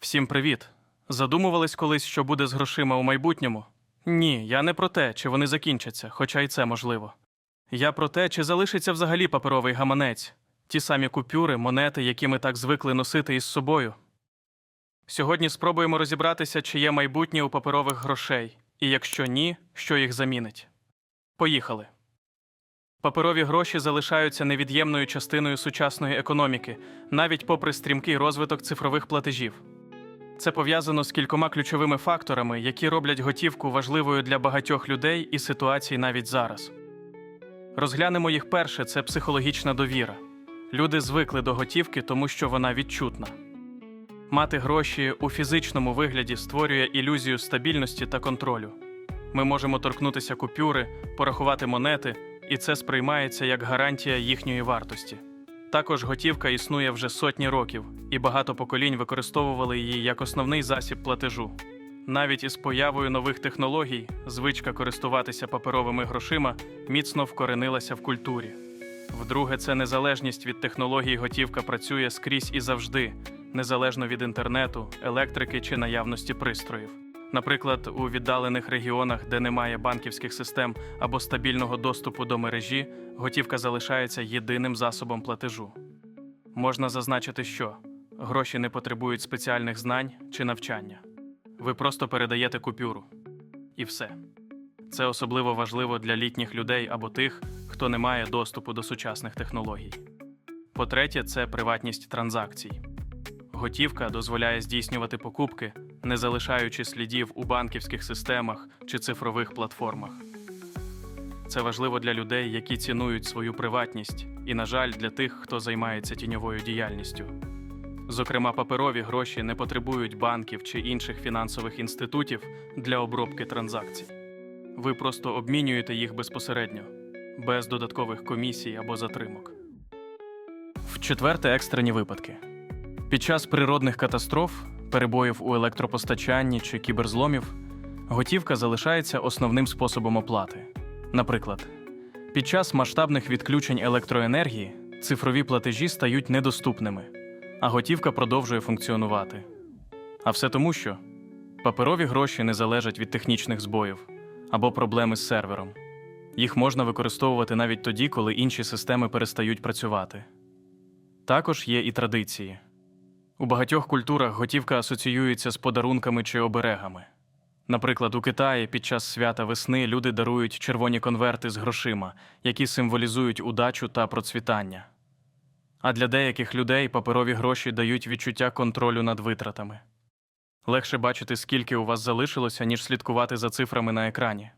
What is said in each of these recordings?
Всім привіт! Задумувались колись, що буде з грошима у майбутньому? Ні, я не про те, чи вони закінчаться, хоча й це можливо. Я про те, чи залишиться взагалі паперовий гаманець, ті самі купюри, монети, які ми так звикли носити із собою. Сьогодні спробуємо розібратися, чи є майбутнє у паперових грошей, і якщо ні, що їх замінить. Поїхали. Паперові гроші залишаються невід'ємною частиною сучасної економіки, навіть попри стрімкий розвиток цифрових платежів. Це пов'язано з кількома ключовими факторами, які роблять готівку важливою для багатьох людей і ситуацій навіть зараз. Розглянемо їх перше це психологічна довіра. Люди звикли до готівки, тому що вона відчутна. Мати гроші у фізичному вигляді створює ілюзію стабільності та контролю. Ми можемо торкнутися купюри, порахувати монети, і це сприймається як гарантія їхньої вартості. Також готівка існує вже сотні років, і багато поколінь використовували її як основний засіб платежу. Навіть із появою нових технологій звичка користуватися паперовими грошима міцно вкоренилася в культурі. Вдруге, це незалежність від технологій готівка працює скрізь і завжди, незалежно від інтернету, електрики чи наявності пристроїв. Наприклад, у віддалених регіонах, де немає банківських систем або стабільного доступу до мережі, готівка залишається єдиним засобом платежу. Можна зазначити, що гроші не потребують спеціальних знань чи навчання. Ви просто передаєте купюру. І все. Це особливо важливо для літніх людей або тих, хто не має доступу до сучасних технологій. По-третє, це приватність транзакцій. Готівка дозволяє здійснювати покупки, не залишаючи слідів у банківських системах чи цифрових платформах. Це важливо для людей, які цінують свою приватність, і, на жаль, для тих, хто займається тіньовою діяльністю. Зокрема, паперові гроші не потребують банків чи інших фінансових інститутів для обробки транзакцій. Ви просто обмінюєте їх безпосередньо, без додаткових комісій або затримок. В-четверте, екстрені випадки. Під час природних катастроф, перебоїв у електропостачанні чи кіберзломів, готівка залишається основним способом оплати. Наприклад, під час масштабних відключень електроенергії цифрові платежі стають недоступними, а готівка продовжує функціонувати. А все тому, що паперові гроші не залежать від технічних збоїв або проблеми з сервером. Їх можна використовувати навіть тоді, коли інші системи перестають працювати. Також є і традиції. У багатьох культурах готівка асоціюється з подарунками чи оберегами. Наприклад, у Китаї під час свята весни люди дарують червоні конверти з грошима, які символізують удачу та процвітання. А для деяких людей паперові гроші дають відчуття контролю над витратами. Легше бачити, скільки у вас залишилося, ніж слідкувати за цифрами на екрані.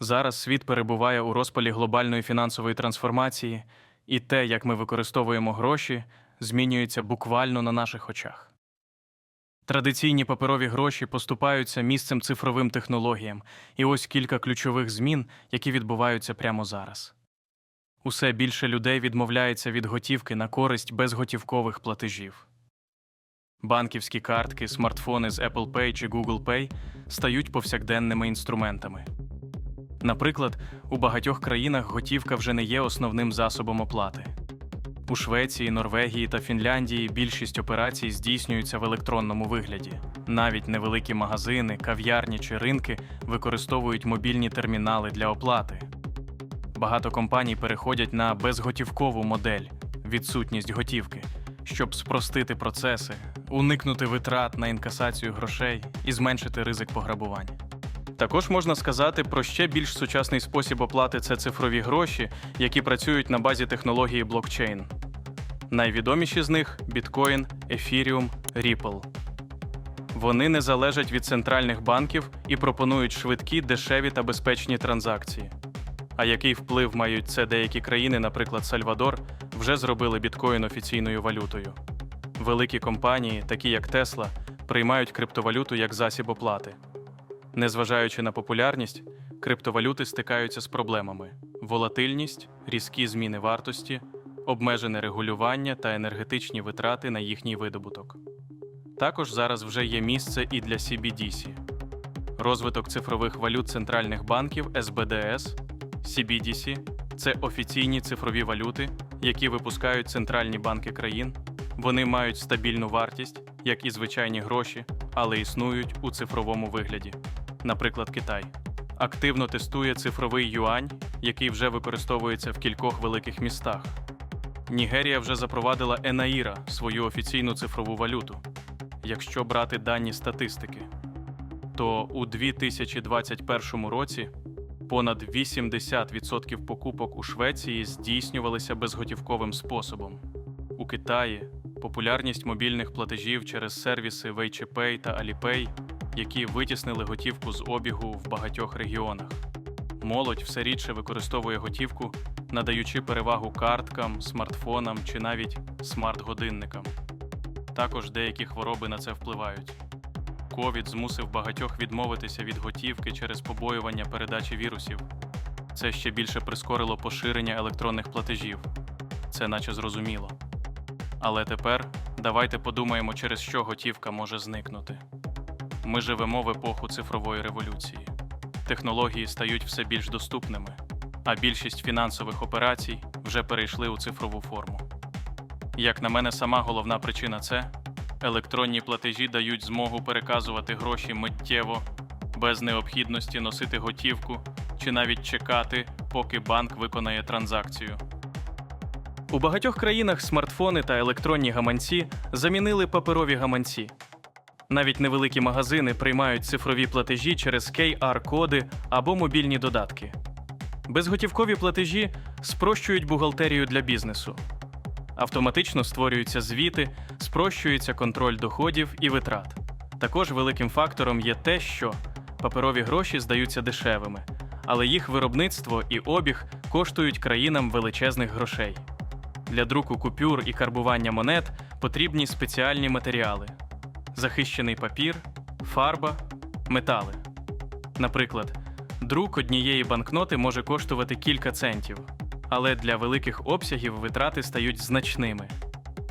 Зараз світ перебуває у розпалі глобальної фінансової трансформації, і те, як ми використовуємо гроші, змінюється буквально на наших очах. Традиційні паперові гроші поступаються місцем цифровим технологіям, і ось кілька ключових змін, які відбуваються прямо зараз. Усе більше людей відмовляється від готівки на користь безготівкових платежів. Банківські картки, смартфони з Apple Pay чи Google Pay стають повсякденними інструментами. Наприклад, у багатьох країнах готівка вже не є основним засобом оплати. У Швеції, Норвегії та Фінляндії більшість операцій здійснюються в електронному вигляді. Навіть невеликі магазини, кав'ярні чи ринки використовують мобільні термінали для оплати. Багато компаній переходять на безготівкову модель відсутність готівки, щоб спростити процеси, уникнути витрат на інкасацію грошей і зменшити ризик пограбувань. Також можна сказати про ще більш сучасний спосіб оплати це цифрові гроші, які працюють на базі технології блокчейн. Найвідоміші з них біткоін, ефіріум, Ripple. Вони не залежать від центральних банків і пропонують швидкі, дешеві та безпечні транзакції. А який вплив мають це деякі країни, наприклад, Сальвадор, вже зробили біткоін офіційною валютою. Великі компанії, такі як Tesla, приймають криптовалюту як засіб оплати. Незважаючи на популярність, криптовалюти стикаються з проблемами: волатильність, різкі зміни вартості, обмежене регулювання та енергетичні витрати на їхній видобуток. Також зараз вже є місце і для CBDC. Розвиток цифрових валют центральних банків СБДС, CBDC – це офіційні цифрові валюти, які випускають центральні банки країн, Вони мають стабільну вартість, як і звичайні гроші, але існують у цифровому вигляді. Наприклад, Китай активно тестує цифровий юань, який вже використовується в кількох великих містах. Нігерія вже запровадила Енаїра свою офіційну цифрову валюту. Якщо брати дані статистики, то у 2021 році понад 80% покупок у Швеції здійснювалися безготівковим способом. У Китаї популярність мобільних платежів через сервіси WeChat та Alipay, які витіснили готівку з обігу в багатьох регіонах. Молодь все рідше використовує готівку, надаючи перевагу карткам, смартфонам чи навіть смарт-годинникам. Також деякі хвороби на це впливають. Ковід змусив багатьох відмовитися від готівки через побоювання передачі вірусів. Це ще більше прискорило поширення електронних платежів. Це наче зрозуміло. Але тепер давайте подумаємо, через що готівка може зникнути. Ми живемо в епоху цифрової революції. Технології стають все більш доступними, а більшість фінансових операцій вже перейшли у цифрову форму. Як на мене, сама головна причина це електронні платежі дають змогу переказувати гроші миттєво, без необхідності носити готівку чи навіть чекати, поки банк виконає транзакцію. У багатьох країнах смартфони та електронні гаманці замінили паперові гаманці. Навіть невеликі магазини приймають цифрові платежі через QR-коди або мобільні додатки. Безготівкові платежі спрощують бухгалтерію для бізнесу. Автоматично створюються звіти, спрощується контроль доходів і витрат. Також великим фактором є те, що паперові гроші здаються дешевими, але їх виробництво і обіг коштують країнам величезних грошей. Для друку купюр і карбування монет потрібні спеціальні матеріали: захищений папір, фарба, метали. Наприклад, друк однієї банкноти може коштувати кілька центів, але для великих обсягів витрати стають значними.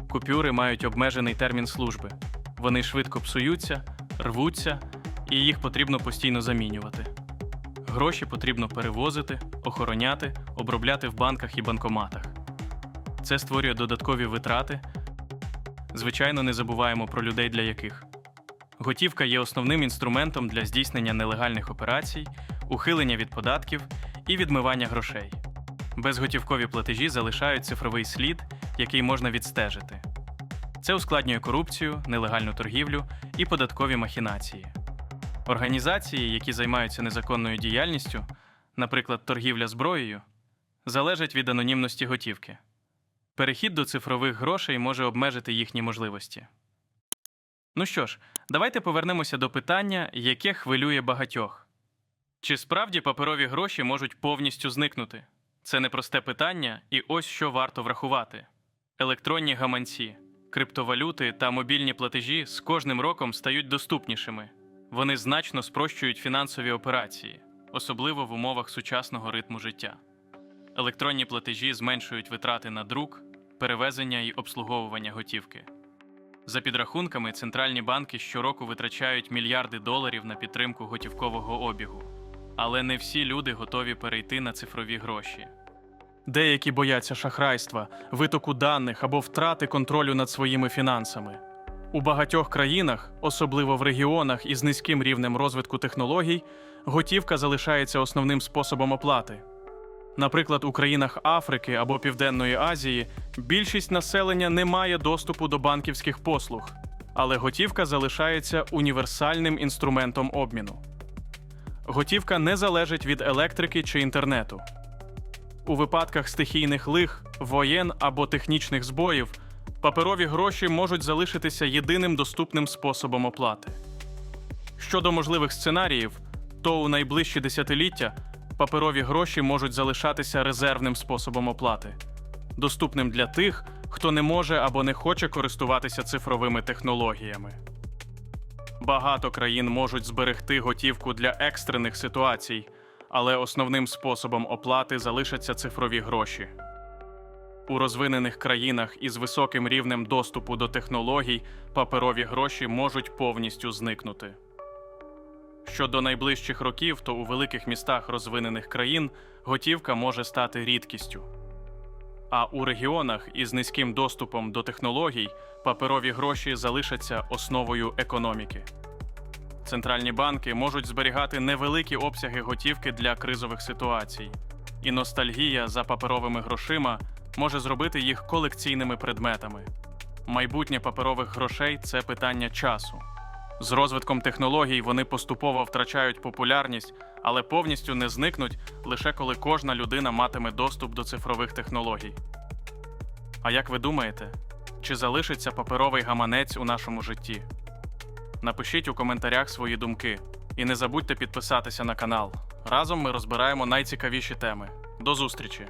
Купюри мають обмежений термін служби. Вони швидко псуються, рвуться, і їх потрібно постійно замінювати. Гроші потрібно перевозити, охороняти, обробляти в банках і банкоматах. Це створює додаткові витрати. Звичайно, не забуваємо про людей, для яких готівка є основним інструментом для здійснення нелегальних операцій, ухилення від податків і відмивання грошей. Безготівкові платежі залишають цифровий слід, який можна відстежити. Це ускладнює корупцію, нелегальну торгівлю і податкові махінації. Організації, які займаються незаконною діяльністю, наприклад, торгівля зброєю, залежать від анонімності готівки. Перехід до цифрових грошей може обмежити їхні можливості. Ну що ж, давайте повернемося до питання, яке хвилює багатьох. Чи справді паперові гроші можуть повністю зникнути? Це непросте питання, і ось що варто врахувати: електронні гаманці, криптовалюти та мобільні платежі з кожним роком стають доступнішими. Вони значно спрощують фінансові операції, особливо в умовах сучасного ритму життя. Електронні платежі зменшують витрати на друк, перевезення і обслуговування готівки. За підрахунками, центральні банки щороку витрачають мільярди доларів на підтримку готівкового обігу. Але не всі люди готові перейти на цифрові гроші. Деякі бояться шахрайства, витоку даних або втрати контролю над своїми фінансами. У багатьох країнах, особливо в регіонах із низьким рівнем розвитку технологій, готівка залишається основним способом оплати. Наприклад, у країнах Африки або Південної Азії більшість населення не має доступу до банківських послуг, але готівка залишається універсальним інструментом обміну. Готівка не залежить від електрики чи інтернету. У випадках стихійних лих, воєн або технічних збоїв паперові гроші можуть залишитися єдиним доступним способом оплати. Щодо можливих сценаріїв, то у найближчі десятиліття паперові гроші можуть залишатися резервним способом оплати, доступним для тих, хто не може або не хоче користуватися цифровими технологіями. Багато країн можуть зберегти готівку для екстрених ситуацій, але основним способом оплати залишаться цифрові гроші. У розвинених країнах із високим рівнем доступу до технологій паперові гроші можуть повністю зникнути. Щодо найближчих років, то у великих містах розвинених країн готівка може стати рідкістю. А у регіонах із низьким доступом до технологій паперові гроші залишаться основою економіки. Центральні банки можуть зберігати невеликі обсяги готівки для кризових ситуацій, і ностальгія за паперовими грошима може зробити їх колекційними предметами. Майбутнє паперових грошей це питання часу. З розвитком технологій вони поступово втрачають популярність, але повністю не зникнуть лише коли кожна людина матиме доступ до цифрових технологій. А як ви думаєте, чи залишиться паперовий гаманець у нашому житті? Напишіть у коментарях свої думки і не забудьте підписатися на канал. Разом ми розбираємо найцікавіші теми. До зустрічі!